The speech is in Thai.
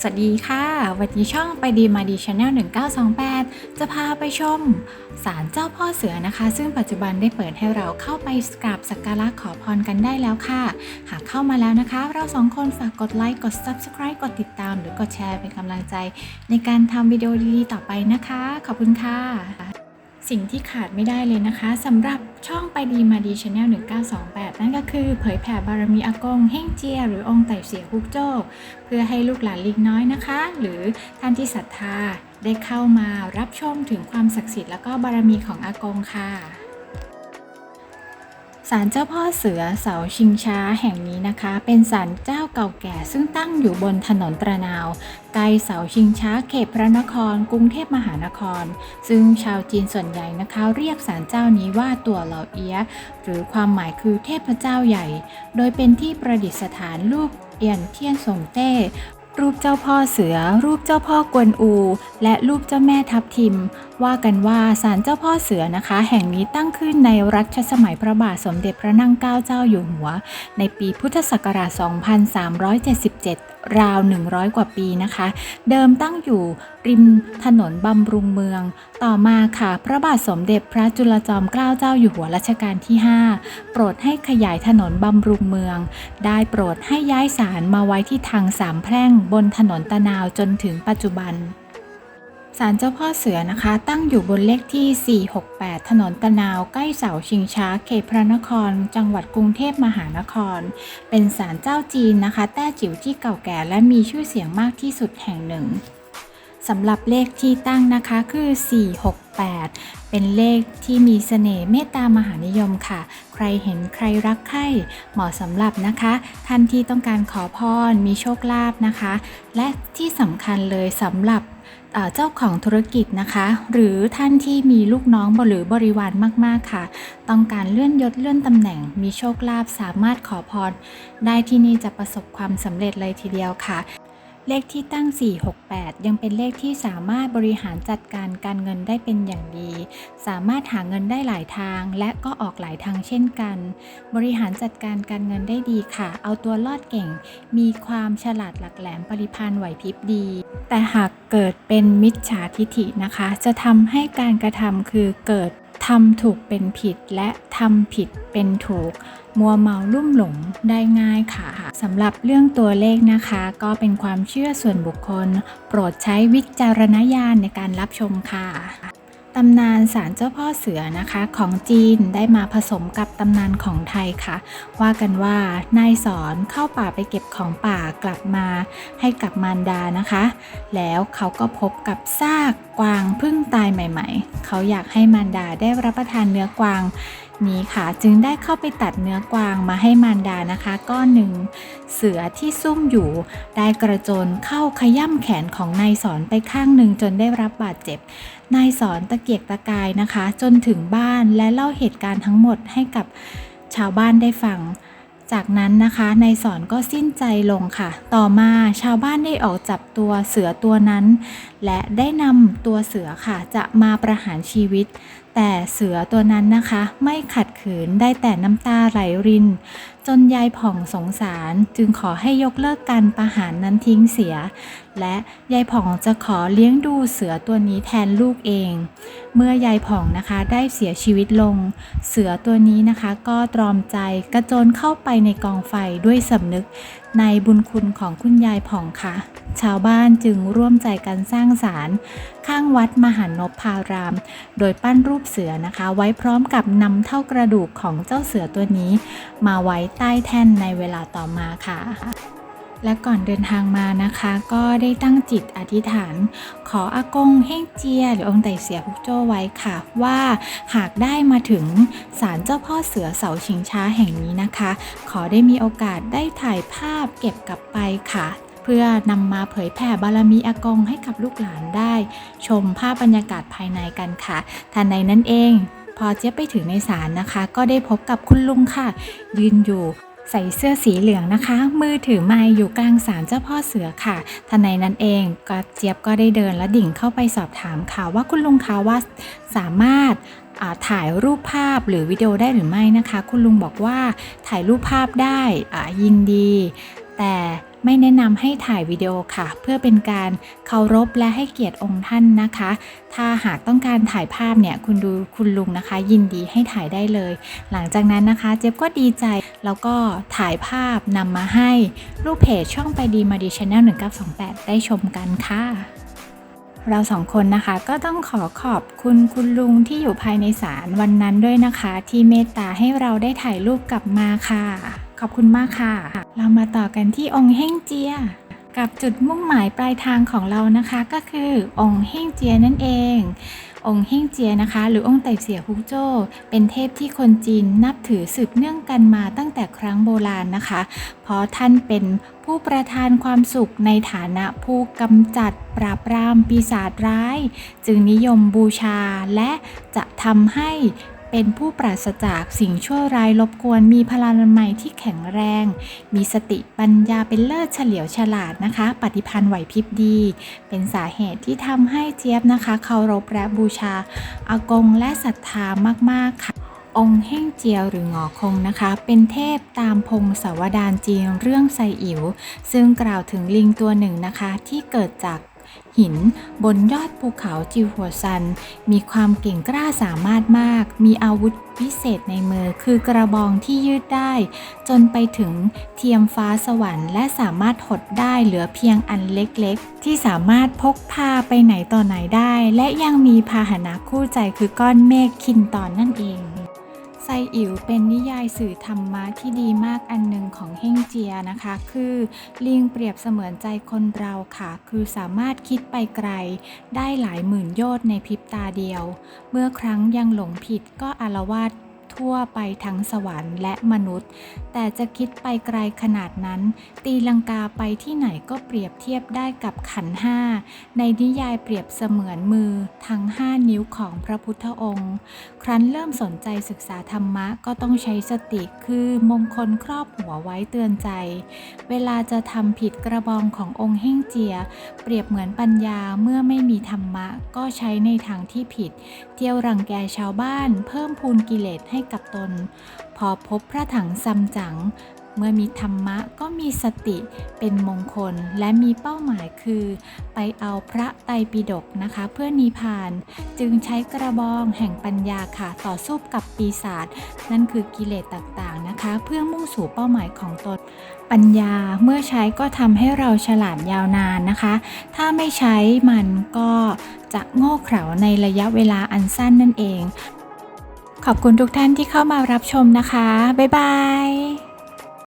สวัสดีค่ะ วันนี้ช่องไปดีมาดีชาแนล1928 จะพาไปชมศาลเจ้าพ่อเสือนะคะ ซึ่งปัจจุบันได้เปิดให้เราเข้าไปกราบสักการะขอพรกันได้แล้วค่ะ หากเข้ามาแล้วนะคะ เราสองคนฝากกดไลค์ กด Subscribe กดติดตาม หรือกดแชร์เป็นกำลังใจ ในการทำวิดีโอดีๆต่อไปนะคะ ขอบคุณค่ะ สิ่งที่ขาดไม่ได้เลยนะคะสำหรับช่องไปดีมาดีชาแนล1928 นั่นก็คือเผยแผ่บารมีอากงเฮ่งเจีย หรือองค์ไต่เสียฮุกโจ้เพื่อให้ลูกหลานลิงน้อยนะคะ หรือท่านที่ศรัทธาได้เข้ามารับชมถึงความศักดิ์สิทธิ์แล้วก็บารมีของอากงค่ะ ศาลเจ้าพ่อเสือเสาชิงช้าแห่งนี้นะคะ เป็นศาลเจ้าเก่าแก่ซึ่งตั้งอยู่บนถนนตระนาวใกล้เสาชิงช้าเขตพระนคร กรุงเทพมหานคร ซึ่งชาวจีนส่วนใหญ่นะคะเรียกศาลเจ้านี้ว่าตัวเหล่าเอียหรือความหมายคือเทพเจ้าใหญ่ โดยเป็นที่ประดิษฐานรูปเอียนเทียนสงเต้ รูปเจ้าพ่อเสือ รูปเจ้าพ่อกวนอู และรูปเจ้าแม่ทับทิม ว่ากันว่าศาลเจ้าพ่อเสือนะคะ แห่งนี้ตั้งขึ้นในรัชสมัยพระบาทสมเด็จพระนั่งเกล้าเจ้าอยู่หัว ในปีพุทธศักราช 2377 ราว 100 กว่าปีนะคะ เดิมตั้งอยู่ริมถนนบำรุงเมือง ต่อมาค่ะ พระบาทสมเด็จพระจุลจอมเกล้าเจ้าอยู่หัวรัชกาลที่ 5 โปรดให้ขยายถนนบำรุงเมือง ได้โปรดให้ย้ายศาลมาไว้ที่ทางสามแพร่งบนถนนตะนาวจนถึงปัจจุบัน ศาลเจ้าพ่อเสือนะคะ ตั้งอยู่บนเลขที่ 468 ถนนตะนาวใกล้เสาชิงช้าเขตพระนคร จังหวัดกรุงเทพมหานคร เป็นศาลเจ้าจีนนะคะ แต้จิ๋วที่เก่าแก่และมีชื่อเสียงมากที่สุดแห่งหนึ่ง สำหรับเลขที่ตั้งนะคะคือ 468 เป็นเลขที่มีเสน่ห์เมตตามหานิยมค่ะ ใครเห็นใครรักใครเหมาะสำหรับนะคะ ท่านที่ต้องการขอพรมีโชคลาภนะคะ และที่สำคัญเลยสำหรับเอ่อเจ้าของธุรกิจนะคะ หรือท่านที่มีลูกน้องหรือบริวารมากๆค่ะ ต้องการเลื่อนยศเลื่อนตำแหน่ง มีโชคลาภสามารถขอพร ได้ที่นี่จะประสบความสำเร็จเลยทีเดียวค่ะ เลขที่ตั้ง 468 ยังเป็นเลขที่สามารถบริหารจัดการการเงินได้เป็นอย่างดี สามารถหาเงินได้หลายทาง และก็ออกหลายทางเช่นกัน บริหารจัดการการเงินได้ดีค่ะ เอาตัวรอดเก่ง มีความฉลาดหลักแหลมปริพานธ์ไหวพริบดี แต่หากเกิดเป็นมิจฉาทิฐินะคะ จะทำให้การกระทำคือเกิด ทำถูกเป็นผิดและทำผิดเป็นถูก มัวเมาลุ่มหลงได้ง่ายค่ะสำหรับเรื่องตัวเลขนะคะ ก็เป็นความเชื่อส่วนบุคคล โปรดใช้วิจารณญาณในการรับชมค่ะ ตำนานศาลเจ้าพ่อเสือนะคะของจีนได้มาผสมกับตำนานของไทยค่ะ ว่ากันว่านายสอนเข้าป่าไปเก็บของป่ากลับมาให้กับมารดานะคะ แล้วเขาก็พบกับซากกวางพึ่งตายใหม่ ๆ เขาอยากให้มารดาได้รับประทานเนื้อกวาง นี้ค่ะ จึงได้เข้าไปตัดเนื้อกวางมาให้มารดานะคะก้อนหนึ่ง เสือที่ซุ่มอยู่ ได้กระโจนเข้าขย่ำแขนของนายสอนไปข้างหนึ่งจนได้รับบาดเจ็บนายสอนตะเกียกตะกายนะคะ จนถึงบ้านและเล่าเหตุการณ์ทั้งหมดให้กับชาวบ้านได้ฟังจากนั้นนะคะนายสอนก็สิ้นใจลงค่ะ ต่อมาชาวบ้านได้ออกจับตัวเสือตัวนั้น และได้นำตัวเสือค่ะ จะมาประหารชีวิต แต่เสือตัวนั้นนะคะ ไม่ขัดขืนได้แต่น้ำตาไหลริน จนยายผ่องสงสารจึงขอให้ยกเลิกการประหารนั้นทิ้งเสีย และยายผ่องจะขอเลี้ยงดูเสือตัวนี้แทนลูกเอง เมื่อยายผ่องนะคะได้เสียชีวิตลง เสือตัวนี้นะคะก็ตรอมใจกระโจนเข้าไปในกองไฟด้วยสำนึก ในบุญคุณของคุณยายผ่องค่ะ ชาวบ้านจึงร่วมใจกันสร้างศาลข้างวัดมหานพาราม โดยปั้นรูปเสือนะคะ ไว้พร้อมกับนำเท่ากระดูกของเจ้าเสือตัวนี้ มาไว้ใต้แท่นในเวลาต่อมาค่ะ และก่อนเดินทางมานะคะ ก็ได้ตั้งจิตอธิษฐาน ขออากงเฮ่งเจีย หรือองค์ไต่เสียฮุกโจ้ไว้ค่ะ ว่าหากได้มาถึงศาลเจ้าพ่อเสือเสาชิงช้าแห่งนี้นะคะ ขอได้มีโอกาสได้ถ่ายภาพเก็บกลับไปค่ะ เพื่อนำมาเผยแผ่บารมีอากงให้กับลูกหลานได้ ชมภาพบรรยากาศภายในกันค่ะทันใดนั้นเอง พอเจี๊ยบไปถึงในศาลนะคะ ก็ได้พบกับคุณลุงค่ะ ยืนอยู่ ใส่เสื้อสีเหลืองนะคะ มือถือไม้อยู่กลางศาลเจ้าพ่อเสือค่ะทนายนั้นเองก็เจี๊ยบก็ได้เดินและดิ่งเข้าไปสอบถามค่ะว่าคุณลุงคะว่าสามารถถ่ายรูปภาพหรือวิดีโอได้หรือไม่นะคะ คุณลุงบอกว่าถ่ายรูปภาพได้อ่ายินดี แต่ ไม่แนะนำให้ถ่ายวิดีโอค่ะ เพื่อเป็นการเคารพและให้เกียรติองค์ท่านนะคะ ถ้าหากต้องการถ่ายภาพเนี่ยคุณดูคุณลุงนะคะ ยินดีให้ถ่ายได้เลย หลังจากนั้นนะคะ เจ๊ยบก็ดีใจแล้วก็ถ่ายภาพนำมาให้ลูกเพจช่องไปดีมาดีชาแนล1928 ได้ชมกันค่ะเราสองคนนะคะก็ต้องขอขอบคุณคุณลุงที่อยู่ภายในศาลวันนั้นด้วยนะคะ ที่เมตตาให้เราได้ถ่ายรูปกลับมาค่ะ ขอบคุณมากค่ะ เรามาต่อกันที่องค์เฮ่งเจีย กับจุดมุ่งหมายปลายทางของเรานะคะ ก็คือองค์เฮ่งเจียนั่นเอง องค์เฮ่งเจียนะคะ หรือองค์ไต่เสียฮุกโจ้เป็นเทพที่คนจีนนับถือสืบเนื่องกันมาตั้งแต่ครั้งโบราณนะคะ เพราะท่านเป็นผู้ประทานความสุขในฐานะผู้กำจัดปราบปรามปีศาจร้าย จึงนิยมบูชาและจะทำให้ เป็นผู้ปราศจากสิ่งชั่วร้ายรบกวน มีพลานามัยที่แข็งแรง มีสติปัญญาเป็นเลิศเฉลียวฉลาดนะคะ ปฏิพันธ์ไหวพริบดี เป็นสาเหตุที่ทำให้เจี๊ยบนะคะเคารพและบูชาอากงและศรัทธามากๆค่ะองค์เฮ่งเจียวหรือหงอคงนะคะ เป็นเทพตามพงศาวดารจีนเรื่องไซอิ๋วซึ่งกล่าวถึงลิงตัวหนึ่งนะคะ ที่เกิดจาก หินบนยอดภูเขาจิวหัวซัน มีความเก่งกล้าสามารถมาก มีอาวุธพิเศษในมือคือกระบองที่ยืดได้ จนไปถึงเทียมฟ้าสวรรค์ และสามารถหดได้เหลือเพียงอันเล็กๆ ที่สามารถพกพาไปไหนต่อไหนได้ และยังมีพาหนะคู่ใจคือก้อนเมฆคินตอนนั่นเอง ไซอิ๋วเป็นนิยายสื่อธรรมะที่ดีมากอันหนึ่งของเฮงเจียนะคะ คือลิงเปรียบเสมือนใจคนเราค่ะ คือสามารถคิดไปไกล ได้หลายหมื่นโยชน์ในพริบตาเดียว เมื่อครั้งยังหลงผิดก็อารวาส ทั่วไปทั้งสวรรค์และมนุษย์ แต่จะคิดไปไกลขนาดนั้น ตีลังกาไปที่ไหนก็เปรียบเทียบได้กับขันห้า ในนิยายเปรียบเสมือนมือทั้ง5นิ้วของพระพุทธองค์ ครั้นเริ่มสนใจศึกษาธรรมะก็ต้องใช้สติคือมงคลครอบหัวไว้เตือนใจ เวลาจะทำผิดกระบองขององค์เฮ่งเจีย เปรียบเหมือนปัญญาเมื่อไม่มีธรรมะก็ใช้ในทางที่ผิด เที่ยวรังแกชาวบ้าน เพิ่มพูนกิเลสให้กับตน พอพบพระถังซัมจั๋งเมื่อมีธรรมะก็มีสติเป็นมงคลและมีเป้าหมายคือ ไปเอาพระไตรปิฎกนะคะเพื่อนิพาน จึงใช้กระบองแห่งปัญญาค่ะ ต่อสู้กับปีศาจนั่นคือกิเลสต่างๆนะคะ เพื่อมุ่งสู่เป้าหมายของตนปัญญาเมื่อใช้ก็ทำให้เราฉลาดยาวนานนะคะ ถ้าไม่ใช้มันก็จะโง่เขลาในระยะเวลาอันสั้นนั่นเอง ขอบคุณทุกท่านที่เข้ามารับชมนะคะ บ๊ายบาย